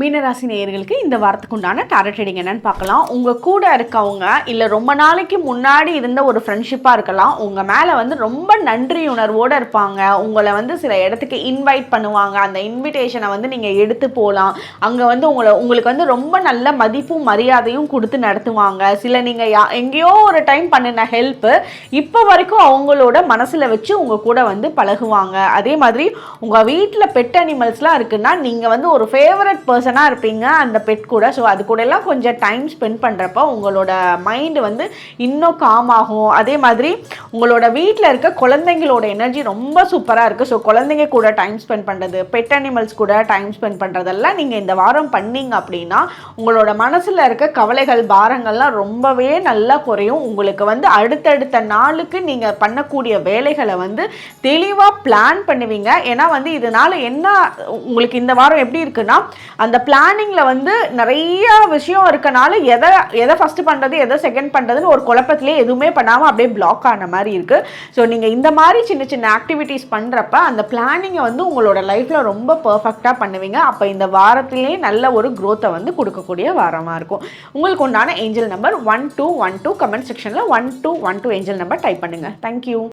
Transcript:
மீனராசி நேயர்களுக்கு இந்த வாரத்துக்கு உண்டான டாரட் ரீடிங் என்னன்னு பார்க்கலாம். உங்கள் கூட இருக்கவங்க இல்லை ரொம்ப நாளைக்கு முன்னாடி இருந்த ஒரு ஃப்ரெண்ட்ஷிப்பாக இருக்கலாம் உங்கள் மேலே வந்து ரொம்ப நன்றி உணர்வோடு இருப்பாங்க. உங்களை வந்து சில இடத்துக்கு இன்வைட் பண்ணுவாங்க. அந்த இன்விடேஷனை வந்து நீங்கள் எடுத்து போகலாம் அங்கே வந்து உங்களை உங்களுக்கு வந்து ரொம்ப நல்ல மதிப்பும் மரியாதையும் கொடுத்து நடத்துவாங்க. சில நீங்கள் யா எங்கேயோ ஒரு டைம் பண்ணின ஹெல்ப்பு இப்போ வரைக்கும் அவங்களோட மனசில் வச்சு உங்கள் கூட வந்து பழகுவாங்க. அதே மாதிரி உங்கள் வீட்டில் பெட் அனிமல்ஸ்லாம் இருக்குன்னா நீங்கள் வந்து ஒரு ஃபேவரட் பர்சனாக இருப்பீங்க அந்த பெட் கூட. ஸோ அது கூட எல்லாம் கொஞ்சம் டைம் ஸ்பெண்ட் பண்ணுறப்ப உங்களோட மைண்டு வந்து இன்னும் காம் ஆகும். அதே மாதிரி உங்களோட வீட்டில் இருக்க குழந்தைங்களோட எனர்ஜி ரொம்ப சூப்பராக இருக்குது ஸோ குழந்தைங்க கூட டைம் ஸ்பெண்ட் பண்ணுறது பெட் அனிமல்ஸ் கூட டைம் ஸ்பெண்ட் பண்ணுறதெல்லாம் நீங்கள் இந்த வாரம் பண்ணீங்க அப்படின்னா உங்களோட மனசில் இருக்க கவலைகள் பாரங்கள்லாம் ரொம்பவே நல்லா குறையும். உங்களுக்கு வந்து அடுத்தடுத்த நாளுக்கு நீங்கள் பண்ணக்கூடிய வேலைகளை வந்து தெளிவாக பிளான் பண்ணுவீங்க. ஏன்னா வந்து இதனால் என்ன உங்களுக்கு இந்த வாரம் எப்படி இருக்குன்னா அந்த அந்த பிளானிங்கில் வந்து நிறைய விஷயம் இருக்கனால எதை எதை ஃபஸ்ட்டு பண்ணுறது எதை செகண்ட் பண்ணுறதுன்னு ஒரு குழப்பத்திலே எதுவுமே பண்ணாமல் அப்படியே பிளாக் ஆன மாதிரி இருக்குது ஸோ நீங்கள் இந்த மாதிரி சின்ன சின்ன ஆக்டிவிட்டீஸ் பண்ணுறப்ப அந்த பிளானிங்கை வந்து உங்களோட லைஃப்பில் ரொம்ப பர்ஃபெக்டாக பண்ணுவீங்க. அப்போ இந்த வாரத்திலே நல்ல ஒரு க்ரோத்தை வந்து கொடுக்கக்கூடிய வாரமாக இருக்கும். உங்களுக்கு உண்டான angel number one two one two comment செக்ஷனில் one two one two angel number type பண்ணுங்கள் தேங்க்யூ